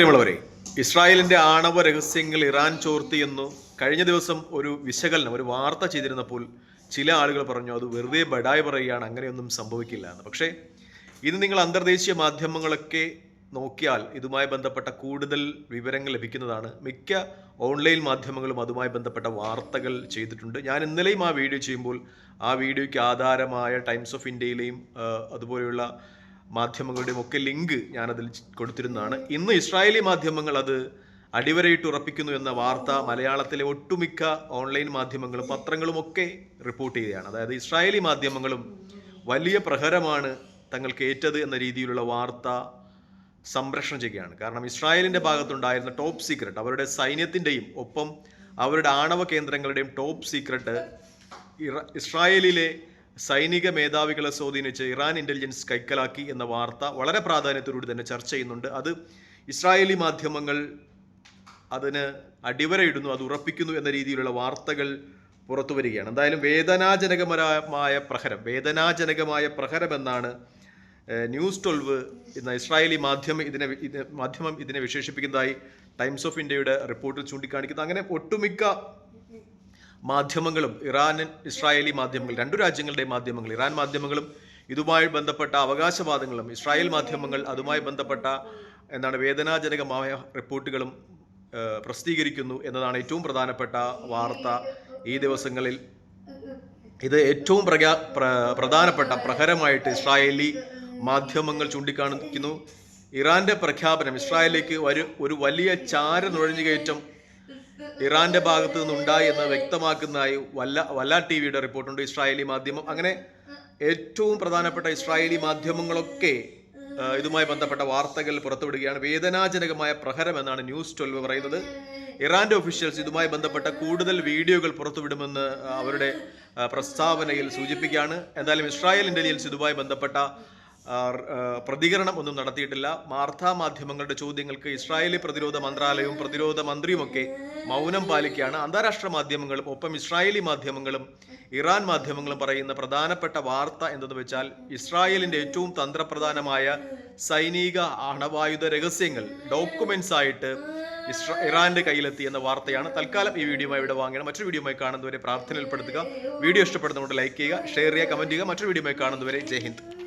പ്രിയമുള്ളവരെ ഇസ്രായേലിന്റെ ആണവ രഹസ്യങ്ങൾ ഇറാൻ ചോർത്തിയെന്നു കഴിഞ്ഞ ദിവസം ഒരു വിശകലനം ഒരു വാർത്ത ചെയ്തിരുന്നപ്പോൾ ചില ആളുകൾ പറഞ്ഞു അത് വെറുതെ ബഡായി പറയുകയാണ് അങ്ങനെയൊന്നും സംഭവിക്കില്ല എന്ന്. പക്ഷേ ഇന്ന് നിങ്ങൾ അന്തർദേശീയ മാധ്യമങ്ങളൊക്കെ നോക്കിയാൽ ഇതുമായി ബന്ധപ്പെട്ട കൂടുതൽ വിവരങ്ങൾ ലഭിക്കുന്നതാണ്. മിക്ക ഓൺലൈൻ മാധ്യമങ്ങളും അതുമായി ബന്ധപ്പെട്ട വാർത്തകൾ ചെയ്തിട്ടുണ്ട്. ഞാൻ ഇന്നലെയും ആ വീഡിയോ ചെയ്യുമ്പോൾ ആ വീഡിയോയ്ക്ക് ആധാരമായ ടൈംസ് ഓഫ് ഇന്ത്യയിലെയും അതുപോലെയുള്ള മാധ്യമങ്ങളുടെയും ഒക്കെ ലിങ്ക് ഞാനതിൽ കൊടുത്തിരുന്നതാണ്. ഇന്ന് ഇസ്രായേലി മാധ്യമങ്ങൾ അത് അടിവരയിട്ട് ഉറപ്പിക്കുന്നു എന്ന വാർത്ത മലയാളത്തിലെ ഒട്ടുമിക്ക ഓൺലൈൻ മാധ്യമങ്ങളും പത്രങ്ങളും ഒക്കെ റിപ്പോർട്ട് ചെയ്യുകയാണ്. അതായത് ഇസ്രായേലി മാധ്യമങ്ങളും വലിയ പ്രഹരമാണ് തങ്ങൾക്ക് ഏറ്റത് എന്ന രീതിയിലുള്ള വാർത്ത സംപ്രേഷണം ചെയ്യുകയാണ്. കാരണം ഇസ്രായേലിന്റെ ഭാഗത്തുണ്ടായിരുന്ന ടോപ്പ് സീക്രട്ട് അവരുടെ സൈന്യത്തിന്റെയും ഒപ്പം അവരുടെ ആണവ കേന്ദ്രങ്ങളുടെയും ടോപ്പ് സീക്രട്ട് ഇസ്രായേലിലെ സൈനിക മേധാവികളെ സ്വാധീനിച്ച് ഇറാൻ ഇന്റലിജൻസ് കൈക്കലാക്കി എന്ന വാർത്ത വളരെ പ്രാധാന്യത്തോടുകൂടി തന്നെ ചർച്ച ചെയ്യുന്നുണ്ട്. അത് ഇസ്രായേലി മാധ്യമങ്ങൾ അതിന് അടിവരയിടുന്നു അത് ഉറപ്പിക്കുന്നു എന്ന രീതിയിലുള്ള വാർത്തകൾ പുറത്തു വരികയാണ്. എന്തായാലും വേദനാജനകമായ പ്രഹരം വേദനാജനകമായ പ്രഹരം എന്നാണ് ന്യൂസ് ട്വൽവ് എന്ന ഇസ്രായേലി മാധ്യമം ഇതിനെ മാധ്യമം ഇതിനെ വിശേഷിപ്പിക്കുന്നതായി ടൈംസ് ഓഫ് ഇന്ത്യയുടെ റിപ്പോർട്ടിൽ ചൂണ്ടിക്കാണിക്കുന്നത് അങ്ങനെ ഒട്ടുമിക്ക മാധ്യമങ്ങളും ഇറാൻ ഇസ്രായേലി മാധ്യമങ്ങൾ രണ്ടു രാജ്യങ്ങളുടെ മാധ്യമങ്ങൾ ഇറാൻ മാധ്യമങ്ങളും ഇതുമായി ബന്ധപ്പെട്ട അവകാശവാദങ്ങളും ഇസ്രായേൽ മാധ്യമങ്ങൾ അതുമായി ബന്ധപ്പെട്ട എന്താണ് വേദനാജനകമായ റിപ്പോർട്ടുകളും പ്രസിദ്ധീകരിക്കുന്നു എന്നതാണ് ഏറ്റവും പ്രധാനപ്പെട്ട വാർത്ത ഈ ദിവസങ്ങളിൽ. ഇത് ഏറ്റവും പ്രഗാ പ്ര- പ്രധാനപ്പെട്ട പ്രഹരമായിട്ട് ഇസ്രായേലി മാധ്യമങ്ങൾ ചൂണ്ടിക്കാണിക്കുന്നു. ഇറാന്റെ പ്രഖ്യാപനം ഇസ്രായേലിലേക്ക് ഒരു വലിയ ചാര നുഴഞ്ഞുകയറ്റം ഇറാന്റെ ഭാഗത്ത് നിന്നുണ്ടായി എന്ന് വ്യക്തമാക്കുന്നതായി വല്ല വല്ല ടി വിയുടെ റിപ്പോർട്ടുണ്ട് ഇസ്രായേലി മാധ്യമം. അങ്ങനെ ഏറ്റവും പ്രധാനപ്പെട്ട ഇസ്രായേലി മാധ്യമങ്ങളൊക്കെ ഇതുമായി ബന്ധപ്പെട്ട വാർത്തകൾ പുറത്തുവിടുകയാണ്. വേദനാജനകമായ പ്രഹരം എന്നാണ് ന്യൂസ് ട്വൽവ് പറയുന്നത്. ഇറാന്റെ ഒഫീഷ്യൽസ് ഇതുമായി ബന്ധപ്പെട്ട കൂടുതൽ വീഡിയോകൾ പുറത്തുവിടുമെന്ന് അവരുടെ പ്രസ്താവനയിൽ സൂചിപ്പിക്കുകയാണ്. എന്തായാലും ഇസ്രായേൽ ഇന്റലിജൻസ് ഇതുമായി ബന്ധപ്പെട്ട പ്രതികരണം ഒന്നും നടത്തിയിട്ടില്ല. വാർത്താ മാധ്യമങ്ങളുടെ ചോദ്യങ്ങൾക്ക് ഇസ്രായേലി പ്രതിരോധ മന്ത്രാലയവും പ്രതിരോധ മന്ത്രിയുമൊക്കെ മൗനം പാലിക്കുകയാണ്. അന്താരാഷ്ട്ര മാധ്യമങ്ങളും ഒപ്പം ഇസ്രായേലി മാധ്യമങ്ങളും ഇറാൻ മാധ്യമങ്ങളും പറയുന്ന പ്രധാനപ്പെട്ട വാർത്ത എന്തെന്ന് വെച്ചാൽ ഇസ്രായേലിന്റെ ഏറ്റവും തന്ത്രപ്രധാനമായ സൈനിക ആണവായുധ രഹസ്യങ്ങൾ ഡോക്യുമെന്റ്സ് ആയിട്ട് ഇസ്ര ഇറാന്റെ കയ്യിലെത്തി എന്ന വാർത്തയാണ്. തൽക്കാലം ഈ വീഡിയോമായി ഇവിടെ വാങ്ങണം മറ്റൊരു വീഡിയോമായി കാണുന്നവരെ പ്രാർത്ഥന ഉൾപ്പെടുത്തുക വീഡിയോ ഇഷ്ടപ്പെടുന്നതുകൊണ്ട് ലൈക്ക് ചെയ്യുക ഷെയർ ചെയ്യുക കമന്റ് ചെയ്യുക. മറ്റൊരു വീഡിയോമായി കാണുന്നവരെ ജയ് ഹിന്ദ്.